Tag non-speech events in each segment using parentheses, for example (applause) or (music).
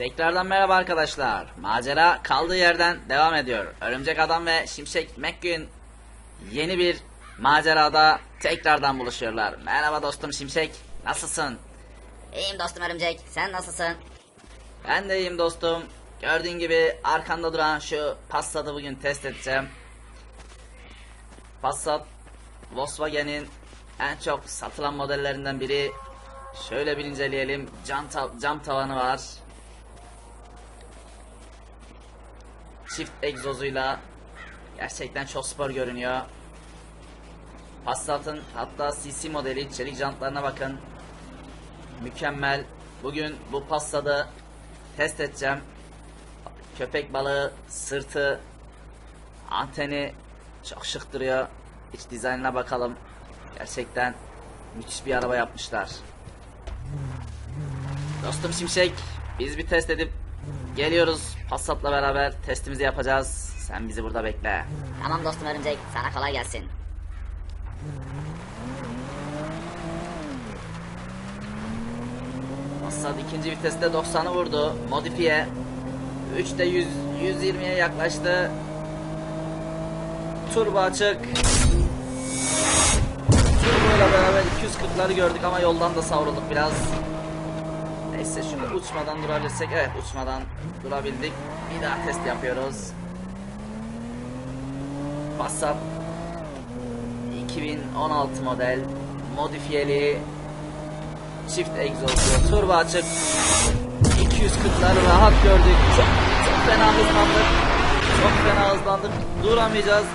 Tekrardan merhaba arkadaşlar. Macera kaldığı yerden devam ediyor. Örümcek Adam ve Şimşek McQueen yeni bir macerada tekrardan buluşuyorlar. Merhaba dostum Şimşek. Nasılsın? İyiyim dostum örümcek. Sen nasılsın? Ben de iyiyim dostum. Gördüğün gibi arkanda duran şu Passat'ı bugün test edeceğim. Passat Volkswagen'in en çok satılan modellerinden biri. Şöyle bir inceleyelim. Cam, ta- cam tavanı var. Çift egzozuyla gerçekten çok spor görünüyor. Passat'ın hatta CC modeli çelik jantlarına bakın. Mükemmel. Bugün bu Passat'ı test edeceğim. Köpek balığı, sırtı, anteni çok şık duruyor. İç dizaynına bakalım. Gerçekten müthiş bir araba yapmışlar. Dostum Şimşek, biz bir test edip geliyoruz. Passat'la beraber testimizi yapacağız. Sen bizi burada bekle. Tamam dostum örümcek. Sana kolay gelsin. Passat ikinci viteste 90'ı vurdu. Modifiye. 3'te 100, 120'ye yaklaştı. Turbo açık. Turbo ile beraber 240'ları gördük ama yoldan da savrulduk biraz. Neyse şunu uçmadan durabilirsek. Evet uçmadan durabildik. Bir daha test yapıyoruz. Passat 2016 model modifiyeli çift egzozlu turbo açık. 240'ları rahat gördük. Çok, çok fena hızlandık. Çok fena hızlandık. Duramayacağız.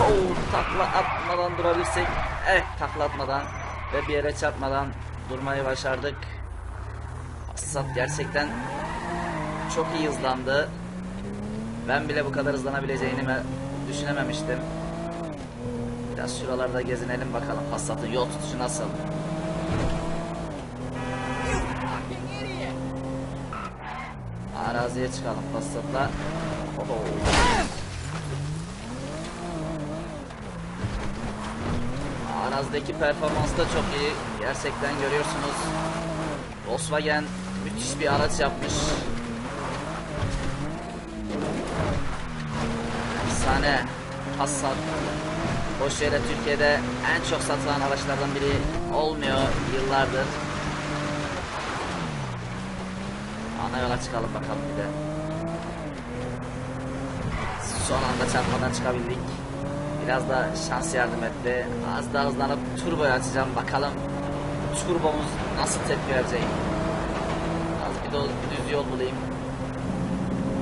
Oo, takla atmadan durabilirsek. Evet takla atmadan ve bir yere çarpmadan durmayı başardık Passat gerçekten çok iyi hızlandı ben bile bu kadar hızlanabileceğini me- düşünememiştim biraz şuralarda gezinelim bakalım Passat'ın yol tutuşu nasıl Araziye çıkalım Passat'la. Arazideki performans da çok iyi. Gerçekten görüyorsunuz. Volkswagen müthiş bir araç yapmış. Efsane. Passat. Boş yere Türkiye'de en çok satılan araçlardan biri olmuyor yıllardır. Ana yola çıkalım bakalım bir de. Son anda çarpmadan çıkabildik. Biraz da şans yardım etti. Az daha hızlanıp turboyu açacağım. Bakalım turbomuz nasıl tepki verecek. Bir düz yol bulayım.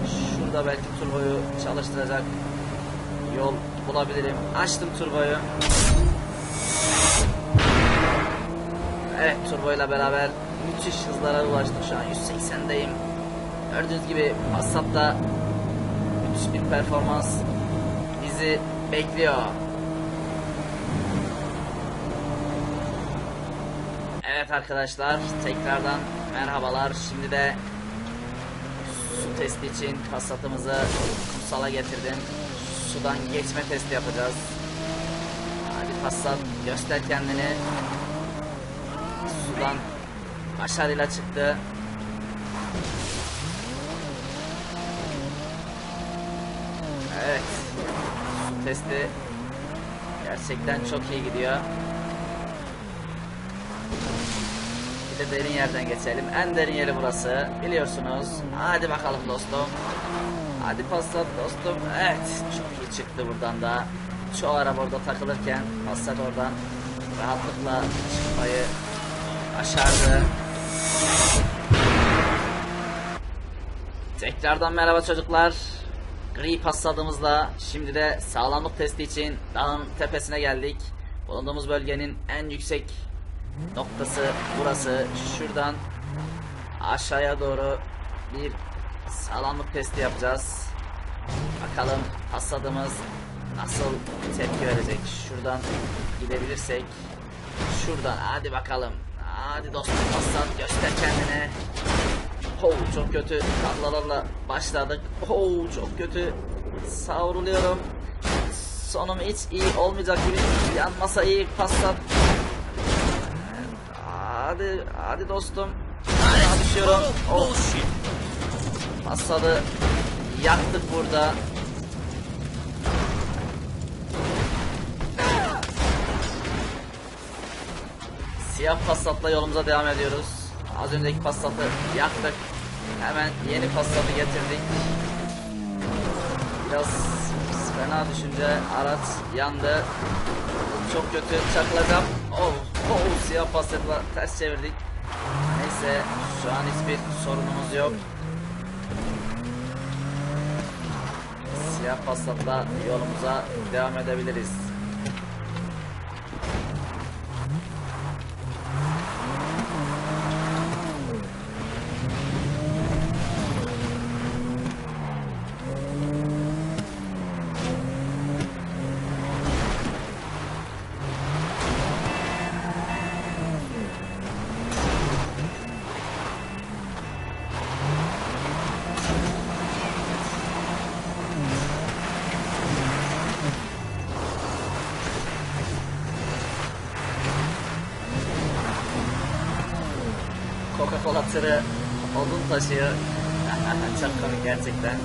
Şurada belki turboyu çalıştıracak yol bulabilirim. Açtım turboyu. Evet turboyla beraber müthiş hızlara ulaştık şu an 180'deyim. Gördüğünüz gibi Passat'ta müthiş bir performans bizi bekliyor. Evet arkadaşlar tekrardan merhabalar. Şimdi de su testi için Passat'ımızı kumsala getirdim. Sudan geçme testi yapacağız. Hadi Passat göster kendini sudan başarıyla çıktı. Evet. Su testi gerçekten çok iyi gidiyor. De derin yerden geçelim. En derin yeri burası. Biliyorsunuz. Hadi bakalım dostum. Hadi Passat dostum. Evet. Çok iyi çıktı buradan da. Çoğu araba orada takılırken Passat oradan rahatlıkla çıkmayı başardı. Tekrardan merhaba çocuklar. Gri Passat'ımızla şimdi de sağlamlık testi için dağın tepesine geldik. Bulunduğumuz bölgenin en yüksek noktası burası. Şuradan aşağıya doğru bir sağlamlık testi yapacağız. Bakalım Passat'ımız nasıl tepki verecek. Şuradan gidebilirsek. Şuradan hadi bakalım. Hadi dostum Passat göster kendine. Oh çok kötü taklalarla başladık. Oh çok kötü savruluyorum. Sonum hiç iyi olmayacak gibi yanmasa iyi Passat. Hadi hadi dostum. Hadi düşüyorum. Oh. Passadı yaktık burada. Siyah Passat'la yolumuza devam ediyoruz. Az önceki Passat'ı yaktık. Hemen yeni Passat'ı getirdik. Biraz fena düşünce araç yandı. Çok kötü çakılacağım. Oh, oh siyah Passat'la ters çevirdik. Neyse şu an hiçbir sorunumuz yok. Siyah Passat'la yolumuza devam edebiliriz. Coca-Cola tırı odun taşıyor. (laughs) Çok komik gerçekten.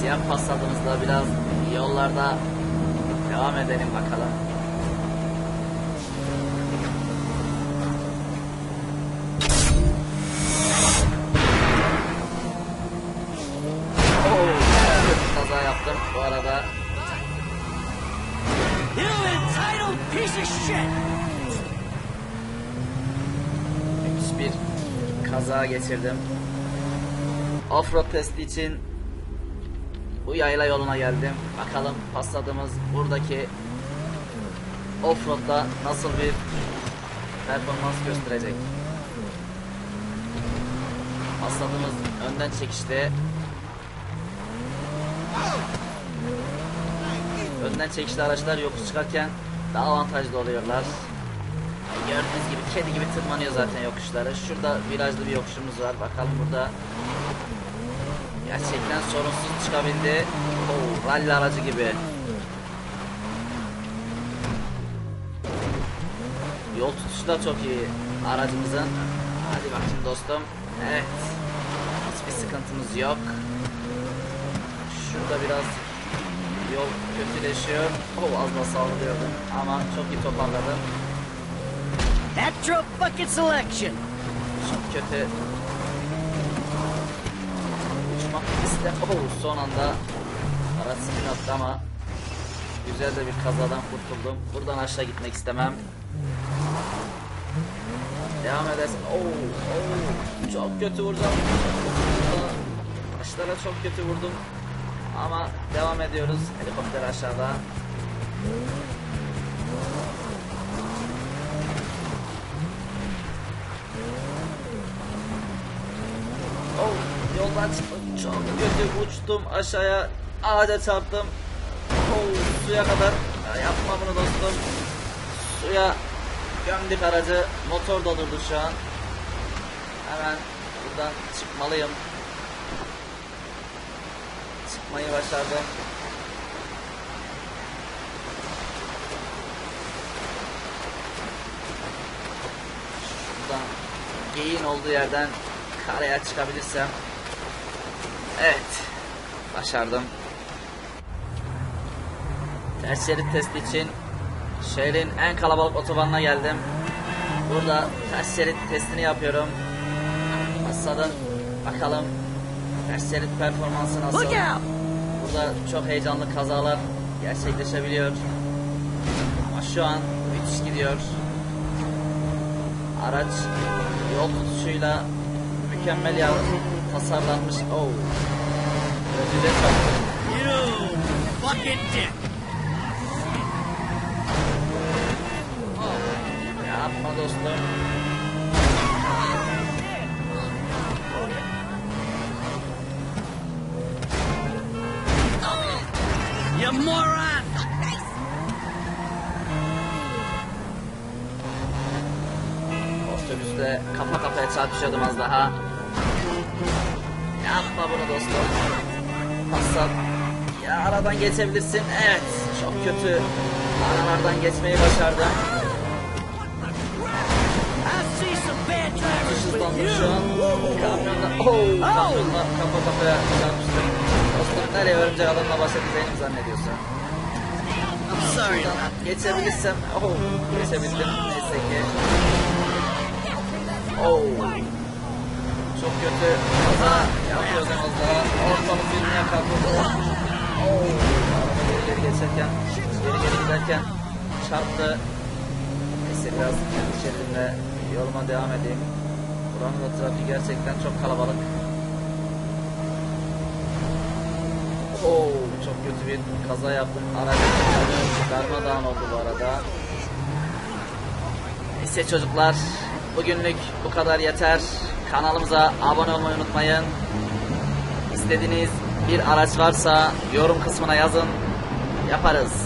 Siyah pasladığımızda biraz yollarda devam edelim bakalım. Müthiş bir kaza geçirdim. Offroad testi için bu yayla yoluna geldim. Bakalım pasladığımız buradaki offroad'da nasıl bir performans gösterecek. Pasladığımız önden çekişte önden çekişli araçlar yokuş çıkarken daha avantajlı oluyorlar. Gördüğünüz gibi kedi gibi tırmanıyor zaten yokuşları. Şurada virajlı bir yokuşumuz var. Bakalım burada gerçekten sorunsuz çıkabildi. Oo, rally aracı gibi. Yol tutuşu da çok iyi aracımızın. Hadi bakayım dostum. Evet. Hiçbir sıkıntımız yok. Şurada biraz yol kötüleşiyor. Oh az da saldırıyordum ama çok iyi toparladım. Petro bucket selection! Çok kötü. Uçmak istem. Oh, son anda araç spin attı ama güzel de bir kazadan kurtuldum. Buradan aşağı gitmek istemem. Devam edersin. Oo, oo, çok kötü vuracağım. Taşlara çok kötü vurdum. Ama devam ediyoruz. Helikopter aşağıda. Oh, yoldan çıktım. Çok kötü uçtum aşağıya. Ağaca çarptım. Oh, suya kadar. Ya yapma bunu dostum. Suya gömdük aracı. Motor da durdu şu an. Hemen buradan çıkmalıyım. Çıkmayı başardım. Şuradan geyin olduğu yerden karaya çıkabilirsem. Evet. Başardım. Ters şerit testi için şehrin en kalabalık otobanına geldim. Burada ters şerit testini yapıyorum. Hasad'ın bakalım ters şerit performansı nasıl? Burada çok heyecanlı kazalar gerçekleşebiliyor. Ama şu an müthiş gidiyor. Araç yol tutuşuyla mükemmel ya tasarlanmış. Oh. Gözüyle çarptı. You fucking dick! Yapma dostum. You moron! Otobüste kafa kafaya çarpışıyordum az daha. Yapma bunu dostum. Hasan. Ya aradan geçebilirsin. Evet. Çok kötü. Aralardan geçmeyi başardım. Hızlandım şu an. Kamyonda. Oh, kamyonda kafa kafaya çarpıştım. Dostum nereye örümcek adamla baş edeceğini mi zannediyorsun? I'm sorry. Geçebilirsem, oh, geçebildim. Neyse ki. Oh. Çok kötü kaza yapıyordum az daha. Ortalık birbirine kalkıldı. Oh. Araba geri geri geçerken, geri geri giderken çarptı. Neyse biraz kendi şeridimle yoluma devam edeyim. Buranın da trafiği gerçekten çok kalabalık. Oo, çok kötü bir kaza yaptım. Aracın darmadağın oldu bu arada. Neyse çocuklar, bugünlük bu kadar yeter. Kanalımıza abone olmayı unutmayın. İstediğiniz bir araç varsa yorum kısmına yazın. Yaparız.